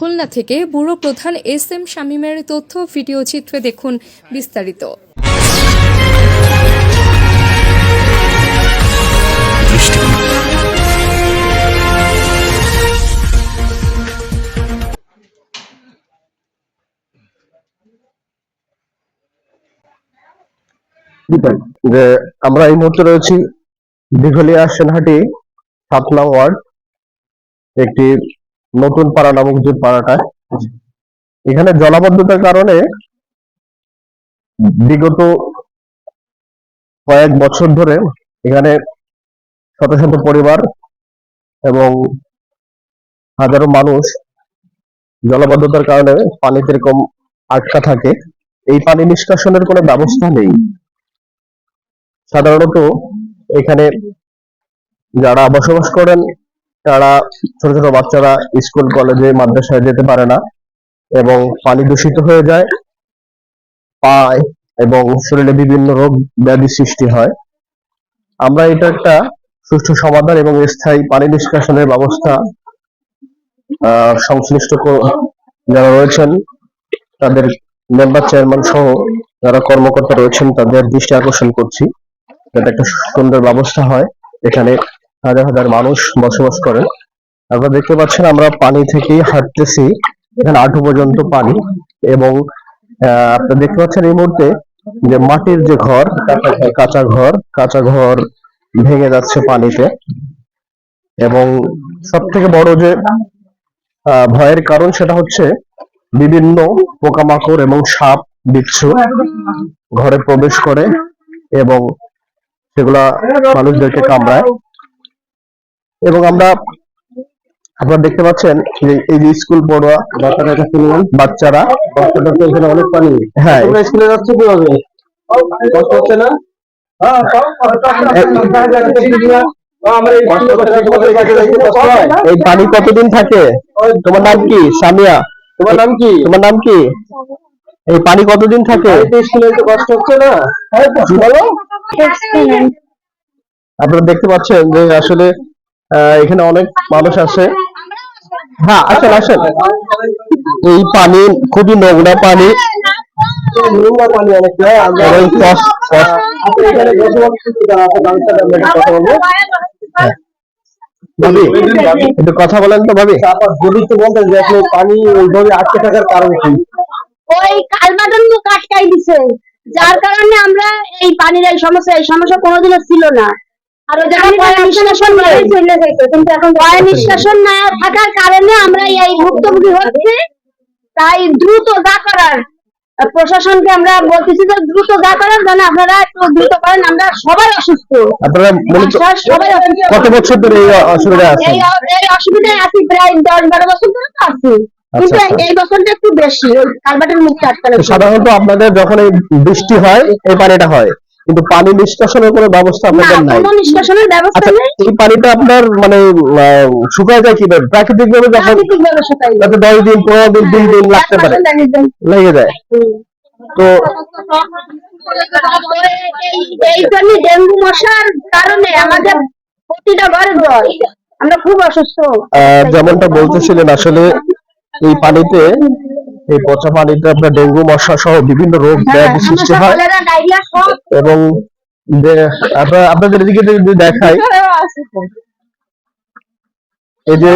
খুলনা থেকে ব্যুরো প্রধান S M শামীমের তথ্য ভিডিও চিত্রে দেখুন বিস্তারিত। যে আমরা এই মুহূর্তে রয়েছি দিঘলিয়া সেনহাটি সাত নং ওয়ার্ড, একটি নতুন পাড়া নামক যে পাড়াটা এখানে জলাবদ্ধতার কারণে বিগত কয়েক বছর ধরে এখানে শত শত পরিবার এবং হাজারো মানুষ জলাবদ্ধতার কারণে পানিতে এরকম আটকা থাকে। এই পানি নিষ্কাশনের কোনো ব্যবস্থা নেই। সাধারণত এখানে যারা বসবাস করেন তারা ছোট ছোট বাচ্চারা স্কুল, কলেজে, মাদ্রাসায় যেতে পারে না এবং পানি দূষিত হয়ে যায়, পায় এবং শরীরে বিভিন্ন রোগ ব্যাধি সৃষ্টি হয়। আমরা এটা একটা সুষ্ঠু সমাধান এবং স্থায়ী পানি নিষ্কাশনের ব্যবস্থা সংশ্লিষ্ট যারা রয়েছেন, তাদের মেম্বার চেয়ারম্যান সহ যারা কর্মকর্তা রয়েছেন, তাদের দৃষ্টি আকর্ষণ করছি। যাতে একটা সুন্দর ব্যবস্থা হয়। এখানে হাজার হাজার মানুষ বসবাস করেন আপনারা দেখতে পাচ্ছেন আমরা পানি থেকেই হাঁটতেছি, এখানে আঠু পর্যন্ত পানি এবং আপনারা দেখতে পাচ্ছেন এই মুহূর্তে যে মাটির যে ঘর, কাঁচা ঘর কাঁচা ঘর ভেঙে যাচ্ছে পানিতে এবং সব থেকে বড় যে ভয়ের কারণ সেটা হচ্ছে বিভিন্ন পোকামাকড় এবং সাপ বিচ্ছু ঘরে প্রবেশ করে এবং সেগুলা মানুষদেরকে কামড়ায়। এবং আমরা আপনারা দেখতে পাচ্ছেন যে এই যে স্কুল পড়ুয়া বাচ্চারা কাছে বাচ্চারা তো এখানে অনেক পানি। হ্যাঁ। স্কুলে যাচ্ছে কীভাবে? কষ্ট হচ্ছে না? এই পানি কতদিন থাকে? তোমার নাম কি? সামিয়া। তোমার নাম কি? তোমার নাম কি? এই পানি কতদিন থাকে? স্কুলে কষ্ট হচ্ছে না। বলো। আপনারা দেখতে পাচ্ছেন যে আসলে এখানে অনেক মানুষ আছে। হ্যাঁ আসেন আসেন। এই পানি খুবই নোংরা পানি। কথা বলেন তো ভাবি। যদি তো বলতেন যে আপনি পানি ওইভাবে আটকে থাকার কারণ কি? ওই কালবাটন কাটকাই দিছে। যার কারণে আমরা এই পানির এই সমস্যা এই সমস্যা কোনোদিনও ছিল না। আর কিন্তু এখন নিষ্কাশন না থাকার কারণে আমরা এই ভুক্তভোগী হচ্ছে। তাই দ্রুত যা করার। প্রশাসনকে আমরা বলতেছি যে দ্রুত যা করার যেন আপনারা একটু দ্রুত করেন। আমরা সবাই অসুস্থ। আপনারা সবাই। কত বছর ধরে এই অসুবিধা এই এই অসুবিধায় আছি প্রায় দশ বারো বছর ধরে তো আছি। কিন্তু আচ্ছা। এই বছরটা একটু বেশি। ওই কালবাটের মুখে আটকানো ছিল। সাধারণত আপনাদের যখন এই বৃষ্টি হয় এই পানিটা হয়। কিন্তু পানি নিষ্কাশনের কোনো ব্যবস্থা আপনাদের নাই। নিষ্কাশনের ব্যবস্থা আচ্ছা নেই। এই পানিটা আপনার মানে শুকায় যায় কীভাবে? প্রাকৃতিক ভাবে যখন প্রাকৃতিক যাতে দশ দিন পনেরো দিন তিন দিন লাগতে পারে। লেগে যায়। তো এই জন্য ডেঙ্গু মশার কারণে আমাদের প্রতিটা ঘরে জ্বর আমরা খুব অসুস্থ। যেমনটা বলতেছিলেন আসলে এই পানিতে এই পচা পানিতে আপনার ডেঙ্গু মশা সহ বিভিন্ন রোগ ব্যাধি সৃষ্টি হয়। ডায়রিয়া সব। এবং আপনাদের এদিকে যদি দেখাই। এই যে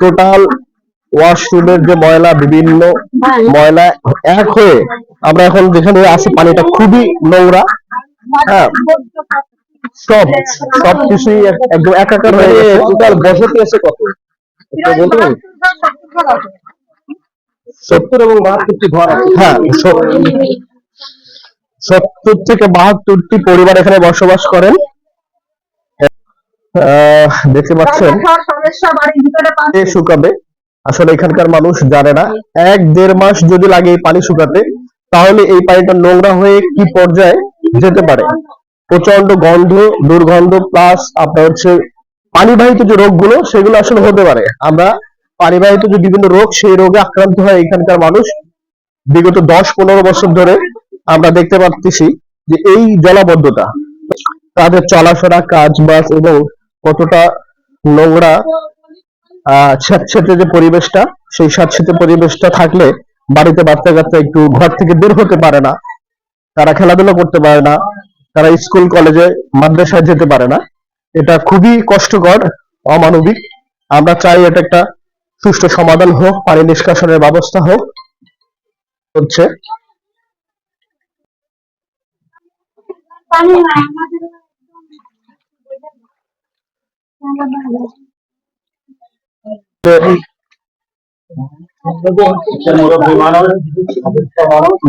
টোটাল ওয়াশরুমের যে ময়লা বিভিন্ন হ্যাঁ। ময়লা এক হয়ে আমরা এখন যেখানে আছি পানিটা খুবই নোংরা। হ্যাঁ। সব সব কিছুই এক- একদম একাকার হয়ে টোটাল বসতি আছে কত? বলবেন? সত্তর এবং বাহাত্তরটি ঘর আছে। হ্যাঁ সত্তর থেকে বাহাত্তরটি পরিবার এখানে বসবাস করেন। দেখতে পাচ্ছেন। শুকাবে? আসলে এখানকার মানুষ জানে না। এক দেড় মাস যদি লাগে এই পানি শুকাতে, তাহলে এই পানিটা নোংরা হয়ে কি পর্যায়ে যেতে পারে? প্রচণ্ড গন্ধ, দুর্গন্ধ, প্লাস আপনার হচ্ছে পানিবাহিত যে রোগগুলো, সেগুলো আসলে হতে পারে। আমরা পানিবাহিত যে বিভিন্ন রোগ, সেই রোগে আক্রান্ত হয় এখানকার মানুষ। বিগত দশ পনেরো বছর ধরে আমরা দেখতে পাচ্ছি যে এই জলাবদ্ধতা, তাদের চলাফেরা কাজ বাজ এবং কতটা নোংরা স্যাঁতস্যাঁতে যে পরিবেশটা, সেই স্যাঁতস্যাঁতে পরিবেশটা থাকলে বাড়িতে বাচ্চা কাচ্চা একটু ঘর থেকে বের হতে পারে না। তারা খেলাধুলা করতে পারে না। তারা স্কুল, কলেজে, মাদ্রাসায় যেতে পারে না। এটা খুবই কষ্টকর, অমানবিক। আমরা চাই এটা একটা সুষ্ঠু সমাধান হোক পানি নিষ্কাশনের ব্যবস্থা হোক হচ্ছে।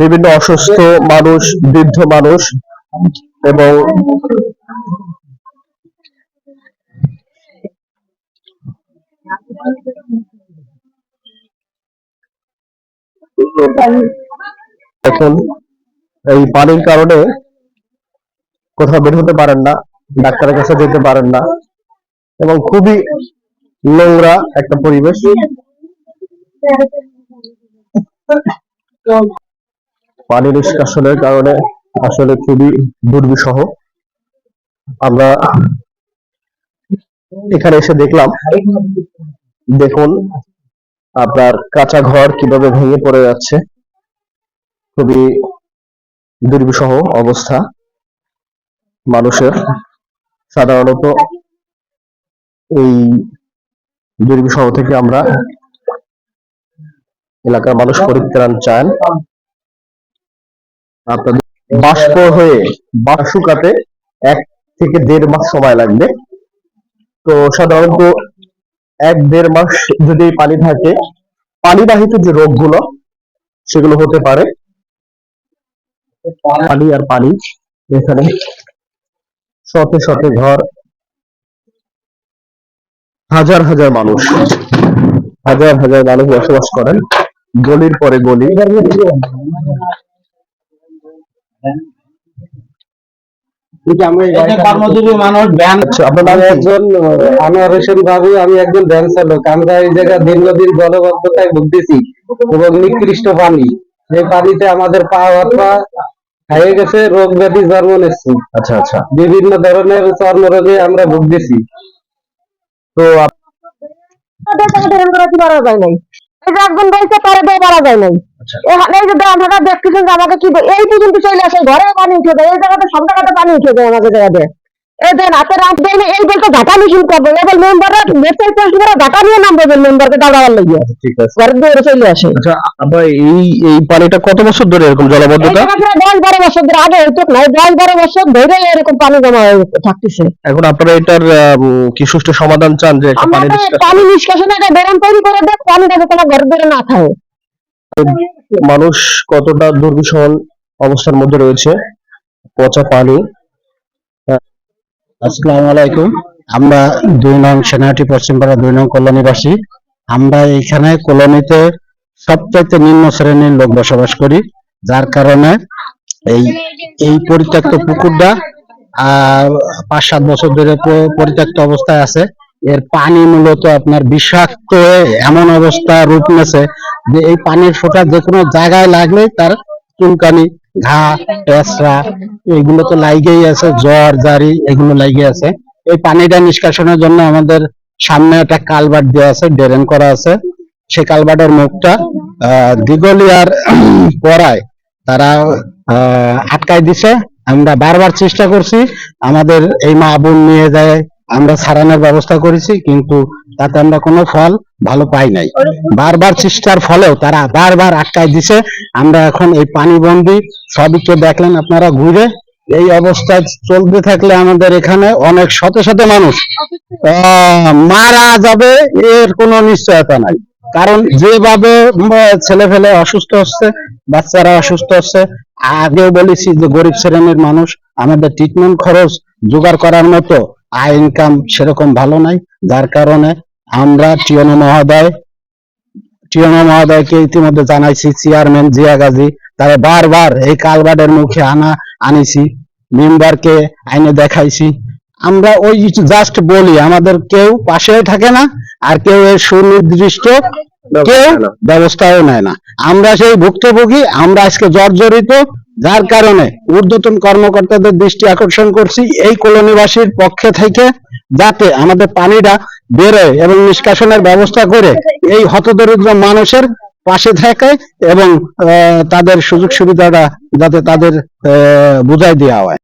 বিভিন্ন অসুস্থ মানুষ বৃদ্ধ মানুষ এবং এখন এই পানির কারণে কোথাও বের হতে পারেন না, ডাক্তারের কাছে যেতে পারেন না এবং খুবই নোংরা একটা পরিবেশ। পানি নিষ্কাশনের কারণে আসলে খুবই দুর্বিষহ। আমরা এখানে এসে দেখলাম, দেখুন আপনার কাঁচা ঘর কীভাবে ভেঙে পড়ে যাচ্ছে, খুবই দুর্বিষহ অবস্থা মানুষের। সাধারণত এই দুর্বিষহ থেকে আমরা এলাকার মানুষ পরিত্রাণ চান। আপনাদের বাষ্প হয়ে বাষ্প শুকাতে এক থেকে দেড় মাস সময় লাগবে। তো সাধারণত এক দেড় মাস যদি পানি থাকে, পানিবাহিত যে রোগগুলো, সেগুলো হতে পারে। পানি আর পানি এখানে শতে শতে ঘর। হাজার হাজার মানুষ, হাজার হাজার মানুষ বসবাস করেন। গলির পরে গলি কর্মজীবী মানুষ ব্যান আচ্ছা, আপনার নাম আমি একজন বাবু আমি একজন ব্যান চালক। আমরা এই জায়গায় দীর্ঘদিন জলবদ্ধতায় ভুগতেছি এবং নিকৃষ্ট পানি। এই পানিতে আমাদের পা হাত পা হয়ে গেছে রোগ ব্যাধি জন্ম নিচ্ছে। আচ্ছা আচ্ছা। বিভিন্ন ধরনের চর্মরোগে আমরা ভুগতেছি তো একজন বলছে তারা দিয়ে পারা যায় নাই আচ্ছা। এখানে এই যে আমরা দেখতেছেন আমাকে কি বলে- এই পর্যন্ত চলে আসে ঘরে পানি উঠে দেয় এই জায়গাতে সব জায়গাতে পানি উঠে দেয় আমাদের জায়গাতে দেন হাতে দেয় না, এই বলতে ঢাকা মিছিল করব। এবার মেম্বারের ওয়েবসাইট পোস্ট করে ঢাকা নিয়ে নাম দেবেন মেম্বারকে দাঁড়াবার লাগিয়ে ঠিক আছে। চলে আসে। আচ্ছা আবার এই এই পানিটা কত বছর ধরে এরকম এই জলাবদ্ধতা দশ বারো বছর ধরে আগে হইতো না দশ বারো বছর ধরে এরকম পানি জমা থাকতেছে। এখন আপনারা এটার আহ, কি সুষ্ঠু সমাধান চান যে পানি নিষ্কাশন? বেরাম তৈরি করে দেখ আমার ধরে না খায় মানুষ কতটা দুর্বিষহ অবস্থার মধ্যে রয়েছে পচা পানি আসসালামু আলাইকুম। আমরা দুই নং সেনাটি পশ্চিমপাড়া দুই নং কলোনিবাসী। আমরা এইখানে কলোনিতে সবচাইতে নিম্ন শ্রেণির লোক বসবাস করি, যার কারণে এই এই পরিত্যক্ত পুকুরটা পাঁচ সাত বছর ধরে পরিত্যক্ত অবস্থায় আছে। এর পানি মূলত আপনার বিষাক্ত এমন অবস্থা রূপ নেছে যে এই পানির ফোঁটা যে কোনো জায়গায় লাগলেই তার চুলকানি, ঘা, পেঁচড়া, এগুলো তো লাইগেই আছে, জ্বর, জারি, এগুলো লাইগে আছে। এই পানিটা নিষ্কাশনের জন্য আমাদের সামনে একটা কালভার্ট দেওয়া আছে, ড্রেন করা আছে। সেই কালভার্টের মুখটা দিগলিয়ার পড়ায় তারা আটকায় দিছে। আমরা বারবার চেষ্টা করছি, আমাদের এই মা বোন নিয়ে যায়, আমরা ছাড়ানোর ব্যবস্থা করেছি, কিন্তু তাতে আমরা কোনো ফল ভালো পাই নাই। বারবার চেষ্টার ফলেও তারা বারবার আটকায় দিছে। আমরা এখন এই পানি বন্দি সবই তো দেখলেন আপনারা ঘুরে, এই অবস্থায় চলতে থাকলে আমাদের এখানে অনেক শত শত মানুষ মারা যাবে এর কোনো নিশ্চয়তা নাই। কারণ যেভাবে ছেলে ফেলে অসুস্থ হচ্ছে, বাচ্চারা অসুস্থ হচ্ছে, আগেও বলেছি যে গরিব শ্রেণির মানুষ, আমাদের ট্রিটমেন্ট খরচ, জোগাড় করার মতো আয় ইনকাম সেরকম ভালো নাই যার কারণে আমরা টিয়নো মহোদয় টিয়নো মহোদয়কে ইতিমধ্যে জানাইছি চেয়ারম্যান জিয়া গাজী তারা বারবার এই কালবাডের মুখে আনা আনিছি মেম্বারকে আইনে দেখাইছি। আমরা ওই জাস্ট বলি আমাদের কেউ পাশেও থাকে না আর কেউ এর সুনির্দিষ্ট কেউ ব্যবস্থাও নেয় না। আমরা সেই ভুক্তভোগী, আমরা আজকে জর্জরিত, যার কারণে ঊর্ধ্বতন কর্মকর্তাদের দৃষ্টি আকর্ষণ করছি এই কলোনিবাসীর পক্ষে থেকে, যাতে আমাদের পানিটা বেরোয় এবং নিষ্কাশনের ব্যবস্থা করে এই হতদরিদ্র মানুষের পাশে থাকে এবং তাদের সুযোগ সুবিধাটা যাতে তাদের বুঝাই দেওয়া হয়।